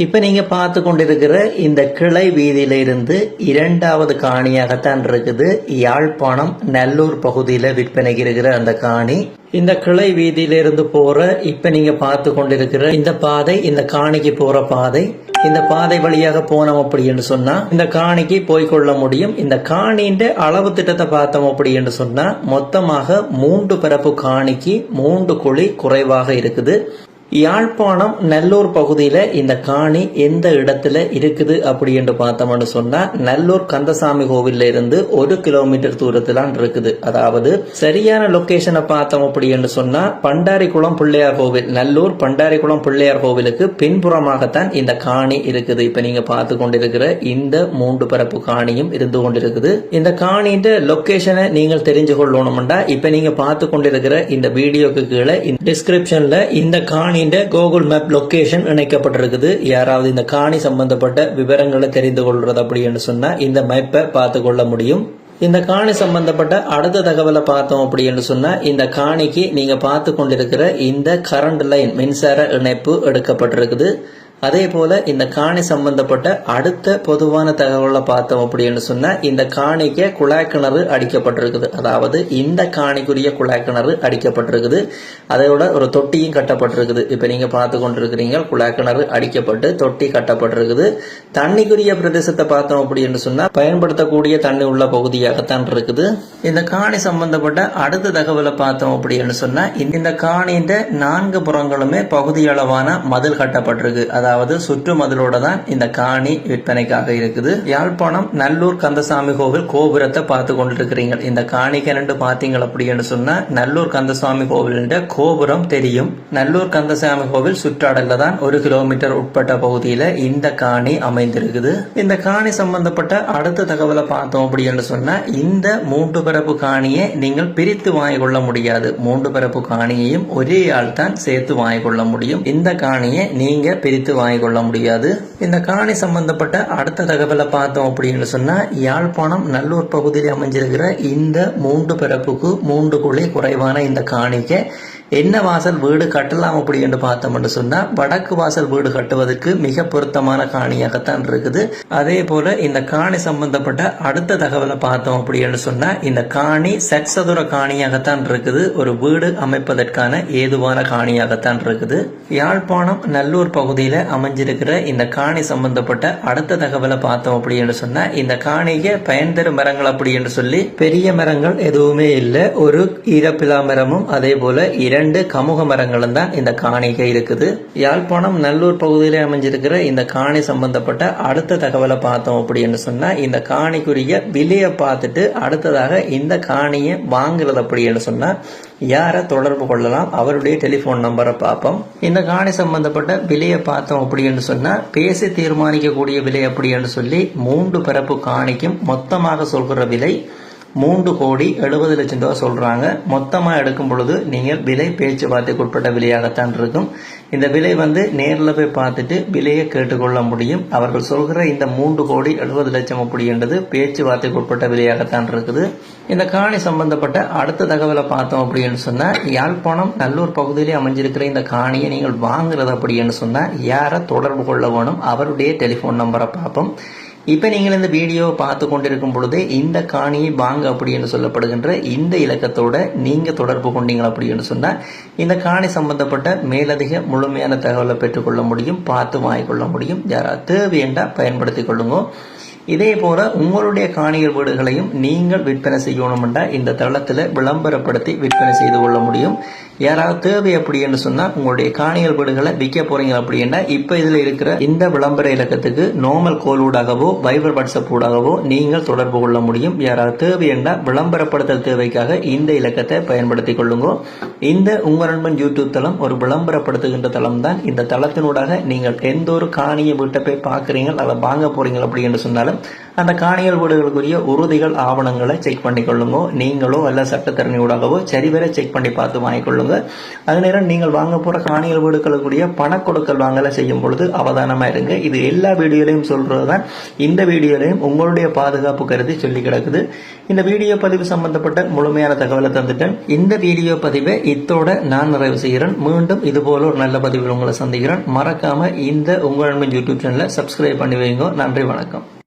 இப்போ நீங்கள் பார்த்து கொண்டிருக்கிற இந்த கிளை வீதியிலிருந்து இரண்டாவது காணியாகத்தான் இருக்குது. யாழ்ப்பாணம் நல்லூர் பகுதியில் விற்பனைக்கு இருக்கிற அந்த காணி. இந்த கிளை வீதியிலிருந்து போகிற இப்போ நீங்கள் பார்த்து கொண்டிருக்கிற இந்த பாதை இந்த காணிக்கு போகிற பாதை. இந்த பாதை வழியாக போனோம் அப்படின்னு சொன்னா இந்த காணிக்கு போய்கொள்ள முடியும். இந்த காணின்ற அளவு திட்டத்தை பார்த்தோம் அப்படின்னு சொன்னா மொத்தமாக மூன்று பரப்பு காணிக்கு மூன்று குழி குறைவாக இருக்குது. யாழ்ப்பாணம் நல்லூர் பகுதியில் இந்த காணி எந்த இடத்துல இருக்குது அப்படி என்று பார்த்தோம்னு சொன்னால் நல்லூர் கந்தசாமி கோவில்ல இருந்து ஒரு கிலோமீட்டர் தூரத்தில் இருக்குது. அதாவது சரியான லொக்கேஷனை பார்த்தோம் அப்படி என்று சொன்னா பண்டாரிக்குளம் பிள்ளையார் கோவில் நல்லூர் பண்டாரிக்குளம் பிள்ளையார் கோவிலுக்கு பின்புறமாகத்தான் இந்த காணி இருக்குது. இப்போ நீங்கள் பார்த்து கொண்டிருக்கிற இந்த மூன்று பரப்பு காணியும் இருந்து கொண்டிருக்குது. இந்த காணின்ற லொக்கேஷனை நீங்கள் தெரிஞ்சு கொள்ளணும்டா இப்போ நீங்கள் பார்த்து கொண்டிருக்கிற இந்த வீடியோக்கு கீழே டிஸ்கிரிப்ஷனில் இந்த காணி காணின்ற கூகுள் மேப் லொக்கேஷன் இணைக்கப்பட்டிருக்குது. யாராவது இந்த காணி சம்பந்தப்பட்ட விவரங்களை தெரிந்து கொள்றது அப்படின்னு சொன்னா இந்த மேப்பை பார்த்து கொள்ள முடியும். இந்த காணி சம்பந்தப்பட்ட அடுத்த தகவலை பார்த்தோம் அப்படின்னு சொன்னா இந்த காணிக்கு நீங்க பார்த்து கொண்டிருக்கிற இந்த கரண்ட் லைன் மின்சார இணைப்பு எடுக்கப்பட்டிருக்குது. அதே போல இந்த காணி சம்பந்தப்பட்ட அடுத்த பொதுவான தகவலை பார்த்தோம் அப்படின்னு சொன்னா இந்த காணிக்கு குழாய் கிணறு அடிக்கப்பட்டிருக்குது. அதாவது இந்த காணிக்குரிய குழாய் கிணறு அடிக்கப்பட்டிருக்குது அதோட ஒரு தொட்டியும் கட்டப்பட்டிருக்குது. இப்ப நீங்க பார்த்து கொண்டிருக்கிறீங்க குழாய் கிணறு அடிக்கப்பட்டு தொட்டி கட்டப்பட்டிருக்குது. தண்ணிக்குரிய பிரதேசத்தை பார்த்தோம் அப்படின்னு சொன்னா பயன்படுத்தக்கூடிய தண்ணி உள்ள பகுதியாகத்தான் இருக்குது. இந்த காணி சம்பந்தப்பட்ட அடுத்த தகவலை பார்த்தோம் அப்படின்னு சொன்னா இந்த காணியின் நான்கு புறங்களுமே பகுதி அளவான மதில் கட்டப்பட்டிருக்கு. அதாவது சுற்று மதிலோட தான் இந்த காணி விற்பனைக்காக இருக்குது. யாழ்ப்பாணம் நல்லூர் கந்தசாமி கோவில் கோபுரத்தை பார்த்து கொண்டிருக்கிறீங்க இந்த காணிக்கு ரெண்டு பார்த்தீங்க அப்படின்னு சொன்னா நல்லூர் கந்தசாமி கோவில்ன்ற கோபுரம் தெரியும். நல்லூர் கந்தசாமி கோவில் சுற்றாடல தான் ஒரு கிலோமீட்டர் உட்பட்ட பகுதியில இந்த காணி அமைந்திருக்குது. இந்த காணி சம்பந்தப்பட்ட அடுத்த தகவலை பார்த்தோம் அப்படின்னு சொன்னா இந்த மூன்று பரப்பு காணியை நீங்கள் பிரித்து வாங்கிக் கொள்ள முடியாது. மூன்று பரப்பு காணியையும் ஒரே ஆள் தான் சேர்த்து வாங்கிக் கொள்ள முடியும். இந்த காணியை நீங்க பிரித்து வாங்கிக் கொள்ள முடியாது. இந்த காணி சம்பந்தப்பட்ட அடுத்த தகவலை பார்த்தோம் அப்படின்னு சொன்னா யாழ்ப்பாணம் நல்லூர் பகுதியில் அமைஞ்சிருக்கிற இந்த மூன்று பிறப்புக்கு மூன்று குழி குறைவான இந்த காணிக்கை என்ன வாசல் வீடு கட்டலாம் அப்படி என்று பார்த்தோம்னு சொன்னால் வடக்கு வாசல் வீடு கட்டுவதற்கு மிக பொருத்தமான காணியாகத்தான் இருக்குது. அதே போல இந்த காணி சம்பந்தப்பட்ட அடுத்த தகவலை பார்த்தோம் அப்படின்னு சொன்னால் இந்த காணி சட்சதுர காணியாகத்தான் இருக்குது. ஒரு வீடு அமைப்பதற்கான ஏதுவான காணியாகத்தான் இருக்குது. யாழ்ப்பாணம் நல்லூர் பகுதியில் அமைஞ்சிருக்கிற இந்த காணி சம்பந்தப்பட்ட அடுத்த தகவலை பார்த்தோம் அப்படின்னு சொன்னால் இந்த காணிக்கு பயன் தரும் மரங்கள் அப்படி என்று சொல்லி பெரிய மரங்கள் எதுவுமே இல்லை. ஒரு ஈரப்பிலா மரமும் அதே போல இரண்டு கமுக மரங்களும் தான் இந்த காணிக்கை இருக்குது. யாழ்ப்பாணம் நல்லூர் பகுதியில் அமைஞ்சிருக்கிற இந்த காணி சம்பந்தப்பட்ட அடுத்த தகவலை பார்த்தோம் அப்படின்னு சொன்னால் இந்த காணிக்குரிய விலையை பார்த்துட்டு அடுத்ததாக இந்த காணியை வாங்குறது அப்படின்னு சொன்னால் யாரை தொடர்பு கொள்ளலாம்? அவருடைய டெலிஃபோன் நம்பரை பார்ப்போம். இந்த காணி சம்பந்தப்பட்ட விலையை பார்த்தோம் அப்படின்னு சொன்னால் பேசி தீர்மானிக்கக்கூடிய விலை அப்படின்னு சொல்லி மூன்று பரப்பு காணிக்கும் மொத்தமாக சொல்கிற விலை மூன்று கோடி எழுபது லட்சம் ரூபா சொல்கிறாங்க மொத்தமாக எடுக்கும் பொழுது நீங்கள் விலை பேச்சுவார்த்தைக்கு உட்பட்ட விலையாகத்தான் இருக்கும். இந்த விலை வந்து நேரில் போய் பார்த்துட்டு விலையை கேட்டுக்கொள்ள முடியும். அவர்கள் சொல்கிற இந்த மூன்று கோடி எழுபது லட்சம் அப்படின்றது பேச்சுவார்த்தைக்கு உட்பட்ட விலையாகத்தான் இருக்குது. இந்த காணி சம்பந்தப்பட்ட அடுத்த தகவலை பார்த்தோம் அப்படின்னு சொன்னால் யாழ்ப்பாணம் நல்லூர் பகுதியிலே அமைஞ்சிருக்கிற இந்த காணியை நீங்கள் வாங்குறது அப்படின்னு சொன்னால் யாரை தொடர்பு கொள்ள வேணும்? அவருடைய டெலிஃபோன் நம்பரை பார்ப்போம். இப்போ நீங்கள் இந்த வீடியோவை பார்த்து கொண்டிருக்கும் பொழுது இந்த காணியை வாங்க அப்படின்னு சொல்லப்படுகின்ற இந்த இலக்கத்தோட நீங்கள் தொடர்பு கொண்டீங்க அப்படின்னு சொன்னால் இந்த காணி சம்பந்தப்பட்ட மேலதிக முழுமையான தகவலை பெற்றுக்கொள்ள முடியும் பார்த்து வாங்கிக்கொள்ள முடியும். யாராவது தேவையண்டா பயன்படுத்தி கொள்ளுங்க. இதே போல உங்களுடைய காணிகள் வீடுகளையும் நீங்கள் விற்பனை செய்யணும்னா இந்த தளத்தில் விளம்பரப்படுத்தி விற்பனை செய்து கொள்ள முடியும். யாராவது தேவை அப்படி என்று சொன்னால் உங்களுடைய காணிகள் வீடுகளை விற்க போறீங்க அப்படின்னா இப்போ இதில் இருக்கிற இந்த விளம்பர இலக்கத்துக்கு நார்மல் கோல் ஊடாகவோ வைபர் வாட்ஸ்அப் ஊடாகவோ நீங்கள் தொடர்பு கொள்ள முடியும். யாராவது தேவை என்றால் விளம்பரப்படுத்தல் தேவைக்காக இந்த இலக்கத்தை பயன்படுத்திக் கொள்ளுங்க. இந்த உங்க நண்பன் யூடியூப் தளம் ஒரு விளம்பரப்படுத்துகின்ற தளம் தான். இந்த தளத்தினூடாக நீங்கள் எந்த ஒரு காணியை வீட்டை போய் பார்க்குறீங்க அதை வாங்க போறீங்க அப்படி என்று சொன்னாலும் அந்த காணியல் வீடுகளுக்குரிய உறுதிகள் ஆவணங்களை செக் பண்ணிக்கொள்ளுங்க நீங்களோ அல்ல சட்டத்தரணி சரிவர செக் பண்ணி பார்த்து வாங்கிக்கொள்ளுங்க. அது நேரம் நீங்கள் வாங்க போற காணியல் வீடுகளுக்குரிய பண கொடுக்கல் வாங்கலை செய்யும் பொழுது அவதானமா இருங்க. இது எல்லா வீடியோலையும் சொல்றதுதான். இந்த வீடியோலையும் உங்களுடைய பாதுகாப்பு கருதி சொல்லி கிடக்குது. இந்த வீடியோ பதிவு சம்பந்தப்பட்ட முழுமையான தகவலை தந்துட்டேன். இந்த வீடியோ பதிவை இத்தோட நான் நிறைவு செய்கிறேன். மீண்டும் இது போல ஒரு நல்ல பதிவில் உங்களை சந்திக்கிறேன். மறக்காம இந்த உங்கள் யூடியூப் சேனலை சப்ஸ்கிரைப் பண்ணி வைங்க. நன்றி வணக்கம்.